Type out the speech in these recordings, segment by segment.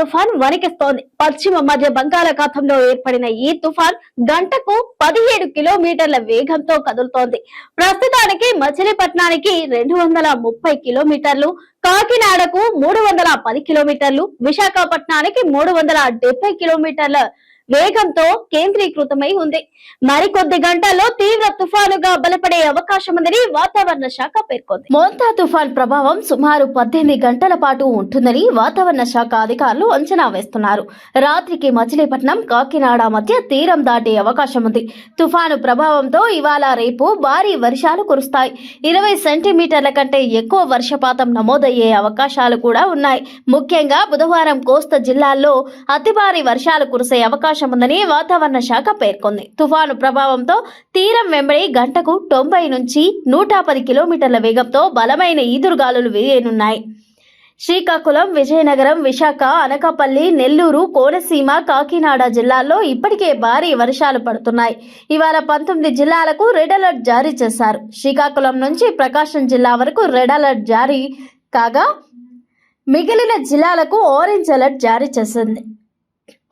తుఫాన్ వణికిస్తోంది. పశ్చిమ మధ్య బంగాళాఖాతంలో ఏర్పడిన ఈ తుఫాన్ గంటకు పదిహేడు కిలోమీటర్ల వేగంతో కదులుతోంది. ప్రస్తుతానికి మచిలీపట్నానికి రెండు వందల ముప్పై కిలోమీటర్లు కాకినాడకు మూడు వందల పది కిలోమీటర్లు విశాఖపట్నానికి మూడు వందల డెబ్బై కిలోమీటర్ల వేగంతో కేంద్రీకృతమై ఉంది. మరికొద్ది గంటల్లో తీవ్ర తుఫానుగా బలపడే అవకాశం ఉందని వాతావరణ శాఖ పేర్కొంది. మోంతా తుఫాన్ ప్రభావం సుమారు పద్దెనిమిది గంటల పాటు ఉంటుందని వాతావరణ శాఖ అధికారులు అంచనా వేస్తున్నారు. రాత్రికి మచిలీపట్నం కాకినాడ మధ్య తీరం దాటే అవకాశం ఉంది. తుఫాను ప్రభావంతో ఇవాళ రేపు భారీ వర్షాలు కురుస్తాయి. ఇరవై సెంటీమీటర్ల కంటే ఎక్కువ వర్షపాతం నమోదయ్యే అవకాశాలు కూడా ఉన్నాయి. ముఖ్యంగా బుధవారం కోస్తా జిల్లాల్లో అతి భారీ వర్షాలు కురిసే అవకాశం ఉందని వాతావరణ శాఖ పేర్కొంది. తుఫాను ప్రభావంతో తీరం వెంబడి గంటకు తొంభై నుంచి నూట పది కిలోమీటర్ల వేగంతో బలమైన ఈదురుగాలులు వేయనున్నాయి. శ్రీకాకుళం విజయనగరం విశాఖ అనకాపల్లి నెల్లూరు కోనసీమ కాకినాడ జిల్లాల్లో ఇప్పటికే భారీ వర్షాలు పడుతున్నాయి. ఇవాళ పంతొమ్మిది జిల్లాలకు రెడ్ అలర్ట్ జారీ చేశారు. శ్రీకాకుళం నుంచి ప్రకాశం జిల్లా వరకు రెడ్ అలర్ట్ జారీ కాగా మిగిలిన జిల్లాలకు ఆరెంజ్ అలర్ట్ జారీ చేసింది.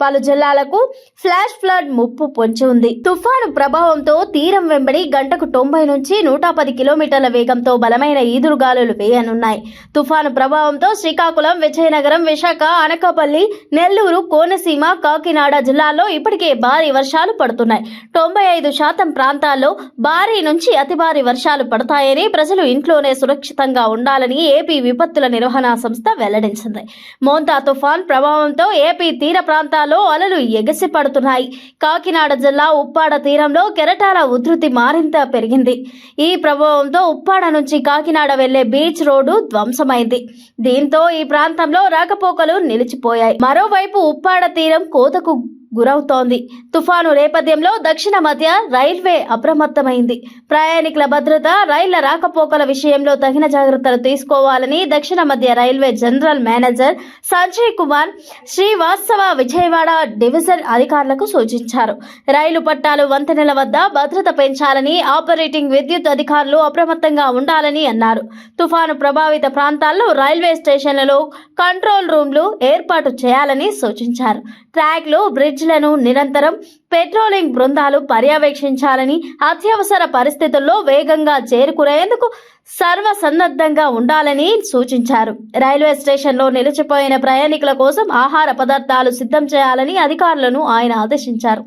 పలు జిల్లాలకు ఫ్లాష్ ఫ్లడ్ ముప్పు పొంచి ఉంది. తుఫాను ప్రభావంతో తీరం వెంబడి గంటకు తొంభై నుంచి నూట పది కిలోమీటర్ల వేగంతో బలమైన ఈదురుగాలులు వేయనున్నాయి. తుఫాను ప్రభావంతో శ్రీకాకుళం విజయనగరం విశాఖ అనకాపల్లి నెల్లూరు కోనసీమ కాకినాడ జిల్లాల్లో ఇప్పటికే భారీ వర్షాలు పడుతున్నాయి. తొంభై ఐదు శాతం ప్రాంతాల్లో భారీ నుంచి అతి భారీ వర్షాలు పడతాయని ప్రజలు ఇంట్లోనే సురక్షితంగా ఉండాలని ఏపీ విపత్తుల నిర్వహణ సంస్థ వెల్లడించింది. మోంతా తుఫాన్ ప్రభావంతో ఏపీ తీర జిల్లాలో అలలు ఎగసి పడుతున్నాయి కాకినాడ జిల్లా ఉప్పాడ తీరంలో కెరటాల ఉధృతి మరింత పెరిగింది. ఈ ప్రభావంతో ఉప్పాడ నుంచి కాకినాడ వెళ్ళే బీచ్ రోడ్డు ధ్వంసమైంది. దీంతో ఈ ప్రాంతంలో రాకపోకలు నిలిచిపోయాయి. మరోవైపు ఉప్పాడ తీరం కోతకు గురవుతోంది. తుఫాను నేపథ్యంలో దక్షిణ మధ్య రైల్వే అప్రమత్తమైంది. ప్రయాణికుల భద్రత రైళ్ళ రాకపోకల విషయంలో తగిన జాగ్రత్తలు తీసుకోవాలని దక్షిణ మధ్య railway general manager Sanjay Kumar Srivastava Vijayawada division అధికారులకు సూచించారు. రైలు పట్టాలు వంతెనల వద్ద భద్రత పెంచాలని ఆపరేటింగ్ విద్యుత్ అధికారులు అప్రమత్తంగా ఉండాలని అన్నారు. తుఫాను ప్రభావిత ప్రాంతాల్లో రైల్వే స్టేషన్లలో కంట్రోల్ రూమ్లు ఏర్పాటు చేయాలని సూచించారు. ట్రాక్లు బ్రిడ్జ్ బీచ్లను నిరంతరం పెట్రోలింగ్ బృందాలు పర్యవేక్షించాలని అత్యవసర పరిస్థితుల్లో వేగంగా చేరుకునేందుకు సర్వసన్నద్ధంగా ఉండాలని సూచించారు. రైల్వే స్టేషన్లో నిలిచిపోయిన ప్రయాణికుల కోసం ఆహార పదార్థాలు సిద్ధం చేయాలని అధికారులను ఆయన ఆదేశించారు.